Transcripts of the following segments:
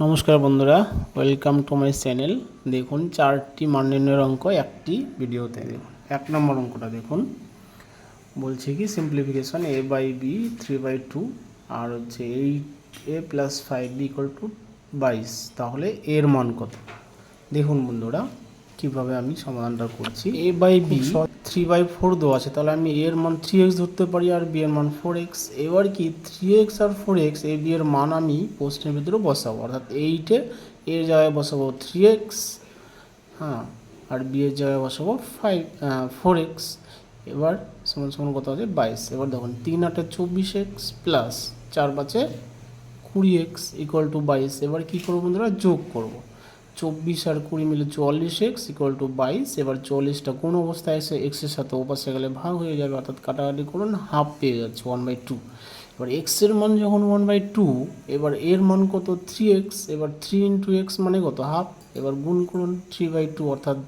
নমস্কার বন্ধুরা welcome to my channel দেখুন চারটি মান নির্ণয়ের অঙ্ক একটি ভিডিওতে দেখুন এক নম্বর অঙ্কটা দেখুন। বলছে কি simplification A by B three by two আর হচ্ছে eight A plus five B equal to বাইশ। তাহলে এর মান কত? দেখুন বন্ধুরা কীভাবে আমি সমাধানটা করছি। A by B three by four দেওয়া আছে, তাহলে আমি এর মান থ্রি এক্স ধরতে পারি আর বি এর মান ফোর এক্স এবার কি থ্রি এক্স আর ফোর এক্স এই বি এর মান আমি প্রশ্নের ভিতরে বসাবো, অর্থাৎ এইটে এর জায়গায় বসাবো থ্রি এক্স হ্যাঁ আর বি এর জায়গায় বসাবো ফাইভ ফোর এক্স এবার সমান সমান কত আছে? বাইশ। এবার দেখুন, তিন আটে চব্বিশ এক্স প্লাস চার পাঁচে কুড়ি এক্স ইকুয়াল টু বাইশ। এবার কী করব বন্ধুরা? যোগ করব। চব্বিশ আর কুড়ি মিলে চুয়াল্লিশ এক্স ইকুয়াল টু বাইশ, এবার চল্লিশটা কোন অবস্থায় এসে এক্সের সাথে ওপাশে গেলে ভাগ হয়ে যাবে, অর্থাৎ কাটাকাটি করুন হাফ পেয়ে যাচ্ছে ওয়ান বাই টু এবার এক্সের মান যখন ওয়ান বাই টু এবার এর মান কত? থ্রি এক্স এবার থ্রি ইন্টু এক্স মানে কত? হাফ এবার গুণ করুন থ্রি বাই টু অর্থাৎ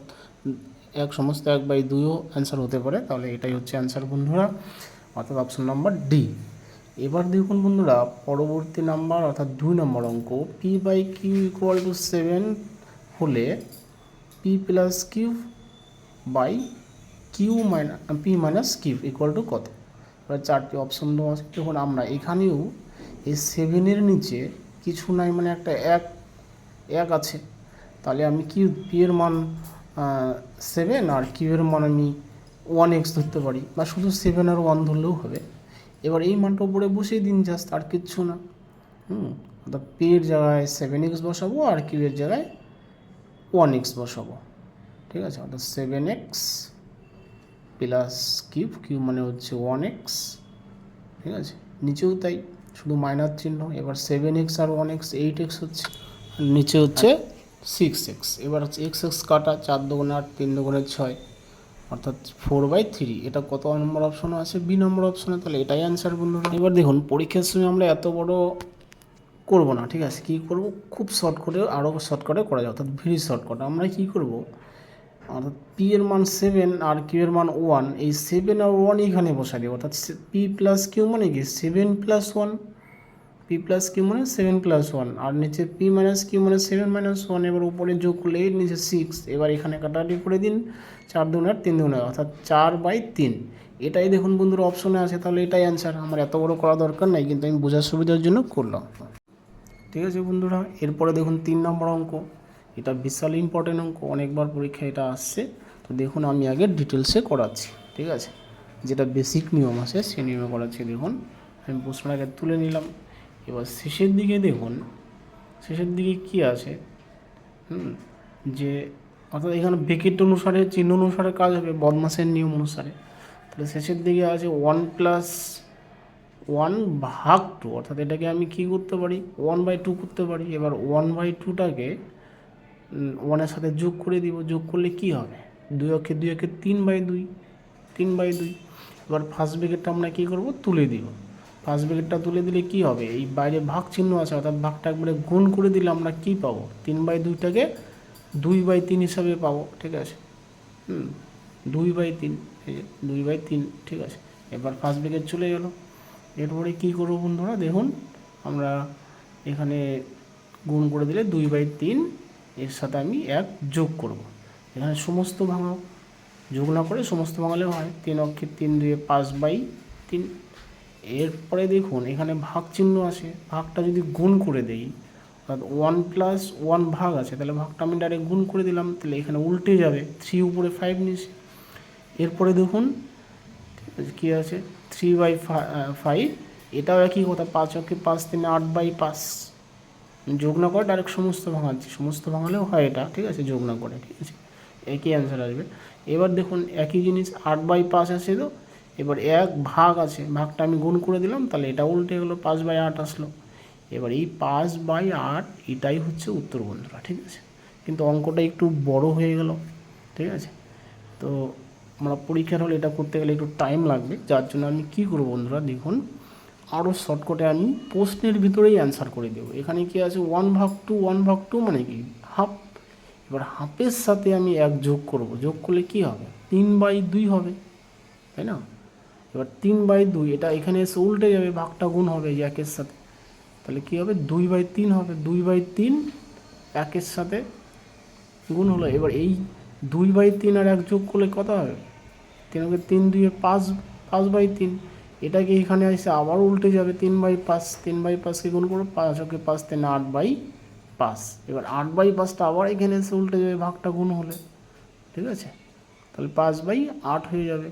এক সমস্ত এক বাই দুইও অ্যান্সার হতে পারে, তাহলে এটাই হচ্ছে অ্যান্সার বন্ধুরা, অর্থাৎ অপশন নাম্বার ডি এবার দেখুন বন্ধুরা, পরবর্তী নাম্বার অর্থাৎ দুই নম্বর অঙ্ক P by Q equal to seven হলে P plus Q by Q minus P minus Q equal to কত? এবার চারটি অপশন দেওয়া আছে। দেখুন, আমরা এখানেও এই সেভেনের নিচে কিছু নাই মানে একটা এক এক আছে। তাহলে আমি কিউ পি এর মান সেভেন আর কিউ এর মান আমি ওয়ান এক্স ধরতে পারি। বা শুধু সেভেন আর ওয়ান ধরলেও হবে। এবার এই মানটা উপরে বসিয়ে দিন জাস্ট আর কিচ্ছু না। হুম, অর্থাৎ পি এর জায়গায় সেভেন এক্স বসাবো আর কিউ এর জায়গায় ওয়ান এক্স বসাবো। ঠিক আছে? অর্থাৎ seven X plus cube cube মানে হচ্ছে ওয়ান এক্স ঠিক আছে? নিচেও তাই, শুধু মাইনার চিহ্ন। এবার সেভেন এক্স আর ওয়ান এক্স এইট এক্স হচ্ছে নিচে হচ্ছে সিক্স এক্স এবার হচ্ছে এক্স এক্স কাটা, চার দোকানে আট, তিন দোকানে ছয়, অর্থাৎ ফোর বাই থ্রি এটা কত নম্বর অপশনে আছে? বি নম্বর অপশনে তাহলে এটাই অ্যান্সার বন্ধুরা। এবার দেখুন, পরীক্ষার সময় আমরা এত বড় করব না, ঠিক আছে? কী করব? খুব শর্টকাটে আরও শর্টকাটে করা যায়, অর্থাৎ ভেরি শর্টকাট আমরা কী করব? অর্থাৎ পি এর মান সেভেন আর কিউ এর মান ওয়ান এই সেভেন আর ওয়ান এখানে বসাই দেবো। অর্থাৎ পি প্লাস কিউ মানে কি? Seven plus one P plus Q মানে সেভেন প্লাস ওয়ান আর নিচে পি মাইনাস কিউ মানে সেভেন মাইনাস ওয়ান এবার উপরে যোগ করলে এর নিচে সিক্স এবার এখানে কাটাকাটি করে দিন, চার আর তিন দুগুণ অর্থাৎ চার বাই তিন। এটাই দেখুন বন্ধুরা অপশনে আছে, তাহলে এটাই অ্যান্সার আমার এত বড় করা দরকার নাই, কিন্তু আমি বোঝার সুবিধার জন্য করলাম। ঠিক আছে বন্ধুরা, এরপরে দেখুন তিন নম্বর অঙ্ক। এটা বিশাল ইম্পর্টেন্ট অঙ্ক, অনেকবার পরীক্ষায় এটা আসছে। তো দেখুন আমি আগে ডিটেলসে করাচ্ছি, ঠিক আছে? যেটা বেসিক নিয়ম আছে, সেই নিয়মে করাচ্ছি। দেখুন, আমি প্রশ্নটা আগে তুলে নিলাম। এবার শেষের দিকে দেখুন, শেষের দিকে কি আছে? হুম, যে অর্থাৎ এখানে বেকেট অনুসারে, চিহ্ন অনুসারে কাজ হবে, বদমাসের নিয়ম অনুসারে। তাহলে শেষের দিকে আছে ওয়ান প্লাস ওয়ান ভাগ টু অর্থাৎ এটাকে আমি কি করতে পারি? ওয়ান বাই টু করতে পারি। এবার ওয়ান বাই টুটাকে ওয়ানের সাথে যোগ করে দিব। যোগ করলে কি হবে? দুই অক্ষে দুই অক্ষে তিন বাই দুই, তিন বাই দুই। এবার ফার্স্ট ব্রেকেটটা আমরা কী করব? তুলে দিব। ফার্স্ট ব্রেকেটটা তুলে দিলে কি হবে? এই বাইরে ভাগ চিহ্ন আছে, অর্থাৎ ভাগটা একবারে গুণ করে দিলে আমরা কি পাবো? তিন বাই দুইটাকে দুই বাই তিন হিসাবে পাবো, ঠিক আছে? হুম, দুই বাই তিন দুই বাই তিন, ঠিক আছে? এবার ফার্স্ট ব্রেকেট চলে গেল। এরপরে কী করব বন্ধুরা? দেখুন, আমরা এখানে গুণ করে দিলে দুই বাই তিন, এর সাথে আমি এক যোগ করব। এখানে সমস্ত ভাঙা যোগ না করে সমস্ত ভাঙালেও হয়। তিন অক্ষে তিন দুয়ে পাঁচ বাই তিন। এরপরে দেখুন, এখানে ভাগ চিহ্ন আছে। ভাগটা যদি গুণ করে দেই, অর্থাৎ ওয়ান প্লাস ওয়ান ভাগ আছে, তাহলে ভাগটা আমি ডাইরেক্ট গুণ করে দিলাম। তাহলে এখানে উল্টে যাবে। থ্রি উপরে ফাইভ নিচে। এরপরে দেখুন কী আছে? থ্রি বাই ফাইভ এটাও একই কথা, পাঁচ অক্ষে পাঁচ তিন আট বাই পাঁচ। যোগ না করে ডাইরেক্ট সমস্ত ভাঙাচ্ছি সমস্ত ভাঙালেও হয় এটা, ঠিক আছে? যোগ না করে, ঠিক আছে? একই অ্যান্সার আসবে। এবার দেখুন, একই জিনিস আট বাই পাঁচ আছে তো? এবার এক ভাগ আছে, ভাগটা আমি গুণ করে দিলাম, তাহলে এটা উল্টে গেলো, পাঁচ বাই আট আসলো। এবার এই পাঁচ বাই আট, এটাই হচ্ছে উত্তর বন্ধুরা ঠিক আছে? কিন্তু অঙ্কটা একটু বড় হয়ে গেল, ঠিক আছে? তো আমরা পরীক্ষার হলে এটা করতে গেলে একটু টাইম লাগবে। যার জন্য আমি কী করব বন্ধুরা, দেখুন আরও শর্টকাটে আমি প্রশ্নের ভিতরেই অ্যান্সার করে দেবো। এখানে কি আছে ওয়ান ভাগ টু ওয়ান ভাগ টু মানে কি? হাফ এবার হাফের সাথে আমি এক যোগ করব। যোগ করলে কি হবে? তিন বাই দুই হবে, তাই না? এবার তিন বাই দুই, এটা এখানে এসে উল্টে যাবে, ভাগটা গুণ হবে একের সাথে। তাহলে কী হবে? দুই বাই তিন হবে। দুই বাই তিন, একের সাথে গুণ হলো। এবার এই দুই বাই তিন আর এক যোগ করলে কত হবে তিন তিন দুইয়ে পাঁচ পাঁচ বাই তিন। এটাকে এখানে এসে আবার উল্টে যাবে তিন বাই পাঁচ তিন বাই পাঁচকে গুণ করব পাঁচ ওকে পাঁচ তিন আট বাই পাঁচ। এবার আট বাই পাঁচটা আবার এখানে এসে উল্টে যাবে ভাগটা গুণ হলে। ঠিক আছে? তাহলে পাঁচ বাই আট হয়ে যাবে।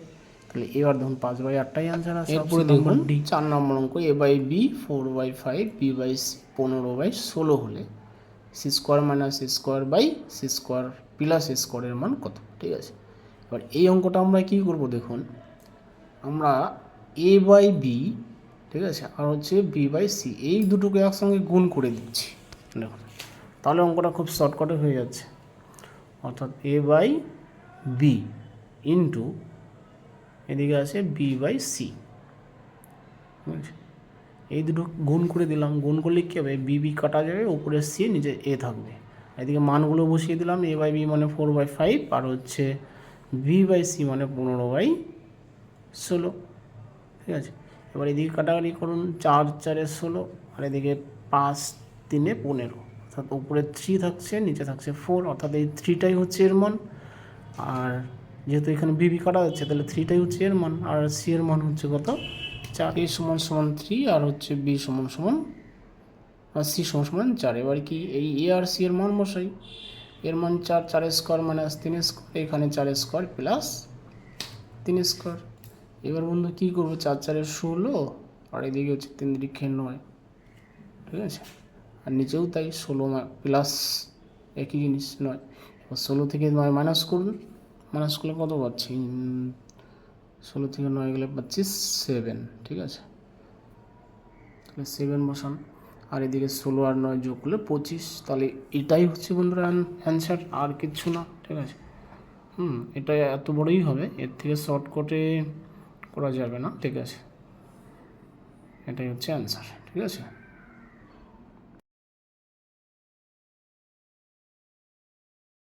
তাহলে এবার ধরুন পাঁচ বাই আটটাই আনসার আছে এরপরে দেখুন চার নম্বর অঙ্ক A by B four by five B by পনেরো বাই ষোলো হলে। C square minus C square by C square plus স্কোয়ারের মান কত? ঠিক আছে? এবার এই অঙ্কটা আমরা কী করব দেখুন? আমরা এ বাই বি ঠিক আছে? আর হচ্ছে বি বাই সি এই দুটোকে একসঙ্গে গুণ করে দিচ্ছি। দেখুন, তাহলে অঙ্কটা খুব শর্টকাটে হয়ে যাচ্ছে। অর্থাৎ এ বাই বি ইন্টু এদিকে আছে বি বাই সি এই দুটো গুণ করে দিলাম। গুণ করলে কী হবে? বি বি কাটা যাবে, উপরে সি নিচে এ থাকবে। এদিকে মানগুলো বসিয়ে দিলাম এ বাই বি মানে ফোর বাই ফাইভ আর হচ্ছে বি বাই সি মানে পনেরো বাই ষোলো। ঠিক আছে? এবার এদিকে কাটাকাটি করুন, চার, চারে ষোলো, আর এদিকে পাঁচ, তিনে পনেরো। অর্থাৎ উপরে থ্রি থাকছে, নিচে থাকছে ফোর অর্থাৎ এই থ্রিটাই হচ্ছে এর মান। আর যেহেতু এখানে বিবি কাটা যাচ্ছে, তাহলে থ্রিটাই হচ্ছে এর মান, আর সি এর মান হচ্ছে কত? চার এ সমান সমান থ্রি আর হচ্ছে বি সমান সমান, আর সি সমান সমান চার। এবার কি এই এ আর সি এর মান বসাই? এর মান চার চার স্কোয়ার মাইনাস তিন স্কোয়ার এখানে চার স্কোয়ার প্লাস তিন স্কোয়ার এবার বন্ধু কী করব? চার, চারে ষোলো, আর এদিকে হচ্ছে তিন দিকে নয়, ঠিক আছে? আর নিচেও তাই ষোলো প্লাস একই জিনিস, নয়। ষোলো থেকে নয় মাইনাস করুন। মাইনাস করলে কত পাচ্ছি? ষোলো থেকে নয় গেলে পাচ্ছি সেভেন ঠিক আছে? তাহলে সেভেন বসান। আর এদিকে ষোলো আর নয় যোগ করলে পঁচিশ, তাহলে এটাই হচ্ছে বন্ধুরা অ্যান্সার আর কিচ্ছু না, ঠিক আছে? হুম, এটা এত বড়ই হবে, এর থেকে শর্টকাটে করা যাবে না, ঠিক আছে? এটাই হচ্ছে অ্যান্সার ঠিক আছে?